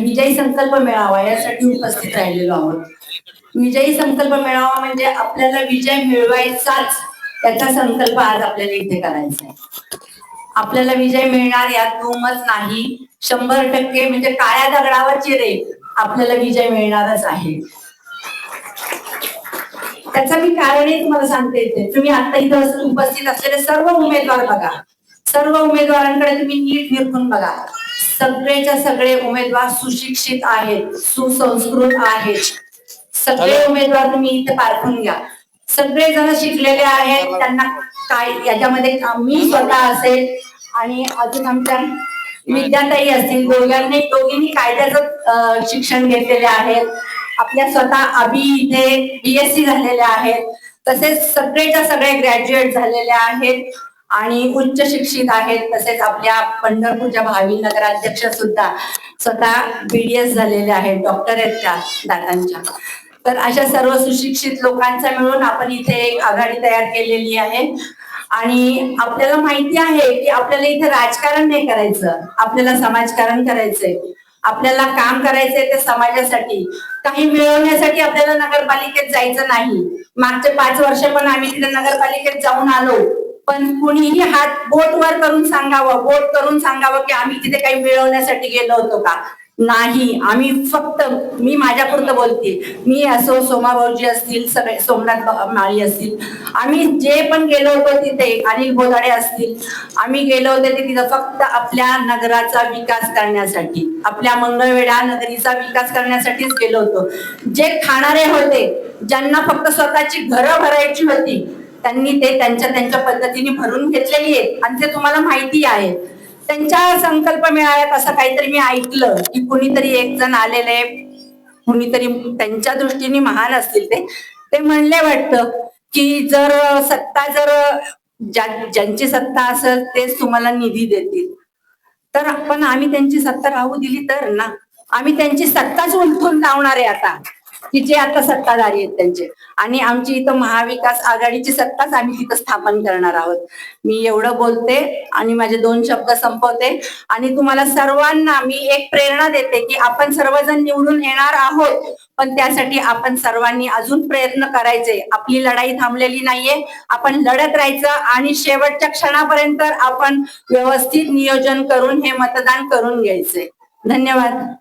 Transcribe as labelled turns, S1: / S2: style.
S1: आणि विजयी संकल्प मेळावा यासाठी उपस्थित राहिलेलो आहोत. विजयी संकल्प मेळावा म्हणजे आपल्याला विजय मिळवायचाच त्याचा संकल्प आज आपल्याला इथे करायचा आहे. आपल्याला विजय मिळणार यात दुमत नाही. शंभर टक्के म्हणजे काळ्या दगडावरची रेख आपल्याला विजय मिळणारच आहे. त्याचा मी कारणही तुम्हाला सांगते इथे. तुम्ही आता इथं उपस्थित असलेले सर्व उमेदवार बघा. सर्व उमेदवारांकडे तुम्ही नीट निरखून बघा. सगळेच्या सगळे उमेदवार सुशिक्षित आहेत सुसंस्कृत आहेत. सगळे उमेदवार तुम्ही इथे पारखून घ्या. सगळे जण शिकलेले आहेत त्यांना काय याच्यामध्ये मी स्वतः असेल आणि अजून आमच्या विद्याताई असतील दोघांनी दोघींनी कायद्याचं शिक्षण घेतलेले आहेत. आपल्या स्वतः अभि इथे बीएससी झालेल्या आहेत. तसेच सगळेच्या सगळे ग्रॅज्युएट झालेले आहेत. आणि उच्च शिक्षित आहेत तसेच आपल्या पंढरपूरच्या भावी नगराध्यक्ष सुद्धा स्वतः बीडीएस झालेले आहेत डॉक्टर आहेत त्या दातांच्या तर अशा सर्व सुशिक्षित लोकांचा मिळून आपण इथे एक आघाडी तयार केलेली आहे. आणि आपल्याला माहिती आहे की आपल्याला इथे राजकारण नाही करायचं आपल्याला समाजकारण करायचंय. आपल्याला काम करायचंय ते समाजासाठी. काही मिळवण्यासाठी आपल्याला नगरपालिकेत जायचं नाही. मागचे पाच वर्ष पण आम्ही तिथे नगरपालिकेत जाऊन आलो. पण कुणीही हात बोट वर करून सांगावं बोट करून सांगावं की आम्ही तिथे काही मिळवण्यासाठी गेलो होतो का? नाही आम्ही फक्त मी माझ्यापुरतं बोलते. मी असो सोमा भाऊजी असतील सगळे सोमनाथ माळी असतील. आम्ही जे पण गेलो होतो तिथे अनिल बोधाडे असतील आम्ही गेलो होते ते तिथं फक्त आपल्या नगराचा विकास करण्यासाठी. आपल्या मंगळवेढा नगरीचा विकास करण्यासाठीच गेलो होतो. जे खाणारे होते ज्यांना फक्त स्वतःची घरं भरायची होती त्यांनी ते त्यांच्या त्यांच्या पद्धतीने भरून घेतलेली आहेत आणि ते तुम्हाला माहिती आहे. त्यांच्या संकल्प मेळाव्यात असं काहीतरी मी ऐकलं की कुणीतरी एक जण आलेले कुणीतरी त्यांच्या दृष्टीने महान असतील ते. ते म्हणले वाटतं की जर सत्ता जर ज्यांची सत्ता असेल तेच तुम्हाला निधी देतील. तर आपण आम्ही त्यांची सत्ता राहू दिली तर ना? आम्ही त्यांची सत्ताच उलथून लावणार आहे आता. की जे आता सत्ताधारी आहेत त्यांचे. आणि आमची इथं महाविकास आघाडीची सत्ताच आम्ही तिथं स्थापन करणार आहोत. मी एवढं बोलते आणि माझे दोन शब्द संपवते. आणि तुम्हाला सर्वांना मी एक प्रेरणा देते की आपण सर्वजण निवडून येणार आहोत. पण त्यासाठी आपण सर्वांनी अजून प्रयत्न करायचे. आपली लढाई थांबलेली नाहीये. आपण लढत राहायचं आणि शेवटच्या क्षणापर्यंत आपण व्यवस्थित नियोजन करून हे मतदान करून घ्यायचे. धन्यवाद.